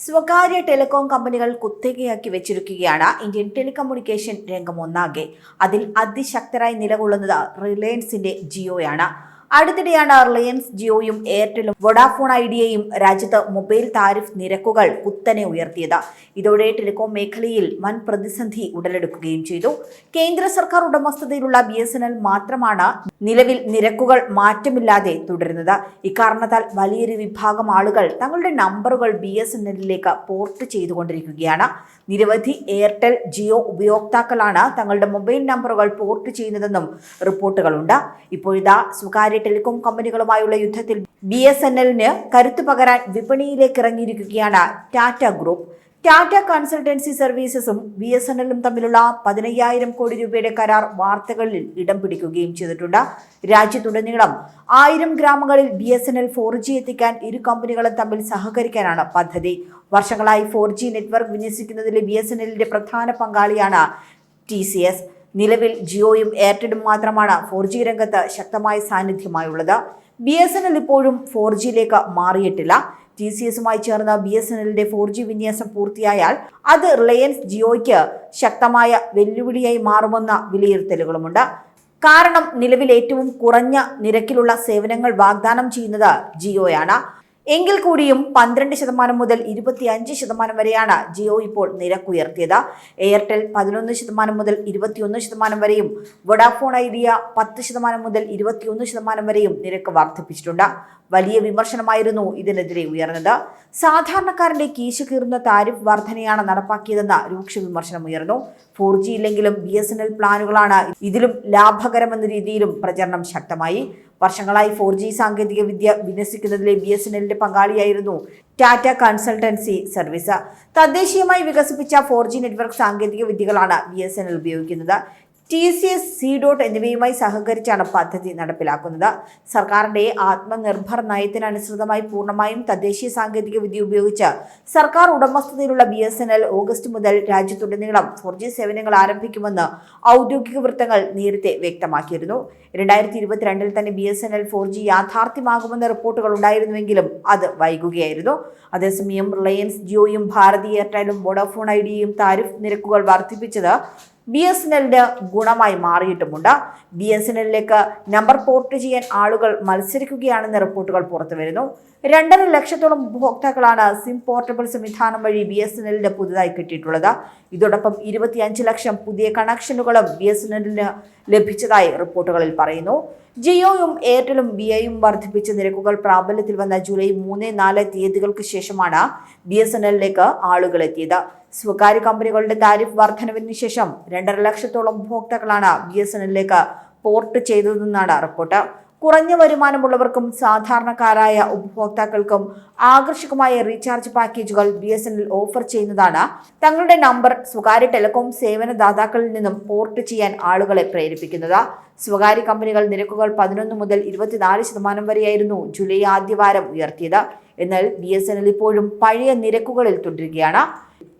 സ്വകാര്യ ടെലികോം കമ്പനികൾ കുത്തകയാക്കി വെച്ചിരിക്കുകയാണ്. ഇന്ത്യൻ ടെലികമ്മ്യൂണിക്കേഷൻ രംഗം ഒന്നാകെ. അതിൽ അതിശക്തരായി നിലകൊള്ളുന്നത് റിലയൻസിന്റെ ജിയോയാണ്. അടുത്തിടെയാണ് റിലയൻസ് ജിയോയും എയർടെലും വൊഡാഫോൺ ഐഡിയയും രാജ്യത്ത് മൊബൈൽ താരിഫ് നിരക്കുകൾ കുത്തനെ ഉയർത്തിയത്. ഇതോടെ ടെലികോം മേഖലയിൽ വൻ പ്രതിസന്ധി ഉടലെടുക്കുകയും ചെയ്തു. കേന്ദ്ര സർക്കാർ ഉടമസ്ഥതയിലുള്ള ബി മാത്രമാണ് നിലവിൽ നിരക്കുകൾ മാറ്റമില്ലാതെ തുടരുന്നത്. ഇക്കാരണത്താൽ വലിയൊരു വിഭാഗം ആളുകൾ തങ്ങളുടെ നമ്പറുകൾ ബി എസ് എൻ എല്ലിലേക്ക് പോർട്ട് ചെയ്തുകൊണ്ടിരിക്കുകയാണ്. നിരവധി എയർടെൽ ജിയോ ഉപയോക്താക്കളാണ് തങ്ങളുടെ മൊബൈൽ നമ്പറുകൾ പോർട്ട് ചെയ്യുന്നതെന്നും റിപ്പോർട്ടുകളുണ്ട്. ഇപ്പോഴിതാ സ്വകാര്യ ടെലികോം കമ്പനികളുമായുള്ള യുദ്ധത്തിൽ ബി എസ് എൻ എല്ലിന് കരുത്തു പകരാൻ വിപണിയിലേക്ക് ഇറങ്ങിയിരിക്കുകയാണ് ടാറ്റ ഗ്രൂപ്പ്. ടാറ്റ കൺസൾട്ടൻസി സർവീസസും ബി എസ് എൻ എല്ലും തമ്മിലുള്ള പതിനയ്യായിരം കോടി രൂപയുടെ കരാർ വാർത്തകളിൽ ഇടം പിടിക്കുകയും ചെയ്തിട്ടുണ്ട്. രാജ്യത്തുടനീളം ആയിരം ഗ്രാമങ്ങളിൽ B S N L four G എത്തിക്കാൻ ഇരു കമ്പനികളും തമ്മിൽ സഹകരിക്കാനാണ് പദ്ധതി. വർഷങ്ങളായി ഫോർ ജി നെറ്റ്വർക്ക് വിന്യസിക്കുന്നതിലെ ബി എസ് എൻ എല്ലിന്റെ പ്രധാന പങ്കാളിയാണ് ടി സി എസ് നിലവിൽ ജിയോയും എയർടെലും മാത്രമാണ് ഫോർ ജി രംഗത്ത് ശക്തമായ സാന്നിധ്യമായുള്ളത്. ബി എസ് എൻ എൽ ഇപ്പോഴും ഫോർ ജിയിലേക്ക് മാറിയിട്ടില്ല. ടി സി എസുമായി ചേർന്ന് ബി എസ് എൻ എല്ലിന്റെ ഫോർ ജി വിന്യാസം പൂർത്തിയായാൽ അത് റിലയൻസ് ജിയോയ്ക്ക് ശക്തമായ വെല്ലുവിളിയായി മാറുമെന്ന വിലയിരുത്തലുകളുമുണ്ട്. കാരണം നിലവിൽ ഏറ്റവും കുറഞ്ഞ നിരക്കിലുള്ള സേവനങ്ങൾ വാഗ്ദാനം ചെയ്യുന്നത് ജിയോയാണ്. എങ്കിൽ കൂടിയും പന്ത്രണ്ട് ശതമാനം മുതൽ ഇരുപത്തിയഞ്ച് ശതമാനം വരെയാണ് ജിയോ ഇപ്പോൾ നിരക്കുയർത്തിയത്. എയർടെൽ പതിനൊന്ന് ശതമാനം മുതൽ ഇരുപത്തിയൊന്ന് ശതമാനം വരെയും വൊഡാഫോൺ ഐഡിയ പത്ത് ശതമാനം മുതൽ ഇരുപത്തിയൊന്ന് ശതമാനം വരെയും നിരക്ക് വർദ്ധിപ്പിച്ചിട്ടുണ്ട്. വലിയ വിമർശനമായിരുന്നു ഇതിനെതിരെ ഉയർന്നത്. സാധാരണക്കാരന്റെ കീശ കീറുന്ന താരിഫ് വർധനയാണ് നടപ്പാക്കിയതെന്ന രൂക്ഷ വിമർശനം ഉയർന്നു. ഫോർ ജി ഇല്ലെങ്കിലും ബി എസ് എൻ എൽ പ്ലാനുകളാണ് ഇതിലും ലാഭകരമെന്ന രീതിയിലും പ്രചരണം ശക്തമായി. വർഷങ്ങളായി ഫോർ ജി സാങ്കേതിക വിദ്യ വിന്യസിക്കുന്നതിലെ ബി എസ് എൻ എല്ലിന്റെ പങ്കാളിയായിരുന്നു ടാറ്റ കൺസൾട്ടൻസി സർവീസ്. തദ്ദേശീയമായി വികസിപ്പിച്ച ഫോർ ജി നെറ്റ്വർക്ക് സാങ്കേതിക വിദ്യകളാണ് ബി എസ് എൻ എൽ ഉപയോഗിക്കുന്നത്. T C S C DOT എന്നിവയുമായി സഹകരിച്ചാണ് പദ്ധതി നടപ്പിലാക്കുന്നത്. സർക്കാരിന്റെ ആത്മനിർഭർ നയത്തിനനുസൃതമായി പൂർണമായും തദ്ദേശീയ സാങ്കേതിക വിദ്യ ഉപയോഗിച്ച് സർക്കാർ ഉടമസ്ഥതയിലുള്ള B S N L August മുതൽ രാജ്യത്തുടനീളം ഫോർ ജി സേവനങ്ങൾ ആരംഭിക്കുമെന്ന് ഔദ്യോഗിക വൃത്തങ്ങൾ നേരത്തെ വ്യക്തമാക്കിയിരുന്നു. രണ്ടായിരത്തി ഇരുപത്തിരണ്ടിൽ തന്നെ B S N L four G യാഥാർത്ഥ്യമാകുമെന്ന റിപ്പോർട്ടുകൾ ഉണ്ടായിരുന്നുവെങ്കിലും അത് വൈകുകയായിരുന്നു. അതേസമയം റിലയൻസ് ജിയോയും ഭാരതി എയർടെലും വോഡോഫോൺ ഐഡിയയും താരിഫ് നിരക്കുകൾ വർദ്ധിപ്പിച്ചത് ബി എസ് എൻ എല്ലിന് ഗുണമായി മാറിയിട്ടുമുണ്ട്. ബി എസ് എൻ എല്ലിലേക്ക് നമ്പർ പോർട്ട് ചെയ്യാൻ ആളുകൾ മത്സരിക്കുകയാണെന്ന റിപ്പോർട്ടുകൾ പുറത്തുവരുന്നു രണ്ടര ലക്ഷത്തോളം ഉപഭോക്താക്കളാണ് സിം പോർട്ടബിൾ സംവിധാനം വഴി ബി എസ് എൻ എല്ലിന് പുതുതായി കിട്ടിയിട്ടുള്ളത്. ഇതോടൊപ്പം ഇരുപത്തിയഞ്ച് ലക്ഷം പുതിയ കണക്ഷനുകളും ബി എസ് എൻ എല്ലിന് ലഭിച്ചതായി റിപ്പോർട്ടുകളിൽ പറയുന്നു. ജിയോയും എയർടെലും ബി ഐയും വർദ്ധിപ്പിച്ച നിരക്കുകൾ പ്രാബല്യത്തിൽ വന്ന ജൂലൈ മൂന്ന് നാല് തീയതികൾക്ക് ശേഷമാണ് ബി എസ് എൻ എല്ലിലേക്ക് ആളുകൾ എത്തിയത്. സ്വകാര്യ കമ്പനികളുടെ താരിഫ് വർധനവിന് ശേഷം രണ്ടര ലക്ഷത്തോളം ഉപഭോക്താക്കളാണ് ബി എസ് എൻ എല്ലിലേക്ക് പോർട്ട് ചെയ്തതെന്നാണ് റിപ്പോർട്ട്. കുറഞ്ഞ വരുമാനമുള്ളവർക്കും സാധാരണക്കാരായ ഉപഭോക്താക്കൾക്കും ആകർഷകമായ റീചാർജ് പാക്കേജുകൾ B S N L offer ചെയ്യുന്നതാണ്. തങ്ങളുടെ നമ്പർ സ്വകാര്യ ടെലികോം സേവനദാതാക്കളിൽ നിന്നും പോർട്ട് ചെയ്യാൻ ആളുകളെ പ്രേരിപ്പിക്കുന്നത്. സ്വകാര്യ കമ്പനികൾ നിരക്കുകൾ പതിനൊന്ന് മുതൽ ഇരുപത്തിനാല് ശതമാനം വരെയായിരുന്നു ജൂലൈ ആദ്യവാരം ഉയർത്തിയത്. എന്നാൽ ബി എസ് എൻ എൽ ഇപ്പോഴും പഴയ നിരക്കുകളിൽ തുടരുകയാണ്.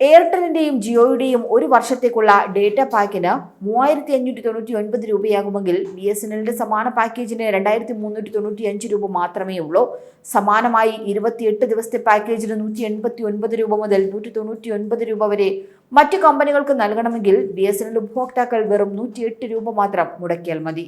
എയർടെലിന്റെയും ജിയോയുടെയും ഒരു വർഷത്തേക്കുള്ള ഡേറ്റ പാക്കിന് മൂവായിരത്തി അഞ്ഞൂറ്റി തൊണ്ണൂറ്റി ഒൻപത് രൂപയാകുമെങ്കിൽ ബി എസ് എൻ എല്ലിന്റെ സമാന പാക്കേജിന് രണ്ടായിരത്തി മുന്നൂറ്റി തൊണ്ണൂറ്റി അഞ്ച് രൂപ മാത്രമേ ഉള്ളൂ. സമാനമായി ഇരുപത്തിയെട്ട് ദിവസത്തെ പാക്കേജിന് നൂറ്റി എൺപത്തി ഒൻപത് രൂപ മുതൽ നൂറ്റി തൊണ്ണൂറ്റി ഒൻപത് രൂപ വരെ മറ്റു കമ്പനികൾക്ക് നൽകണമെങ്കിൽ ബി എസ് എൻ എൽ ഉപഭോക്താക്കൾ വെറും നൂറ്റിയെട്ട് രൂപ മാത്രം മുടക്കിയാൽ മതി.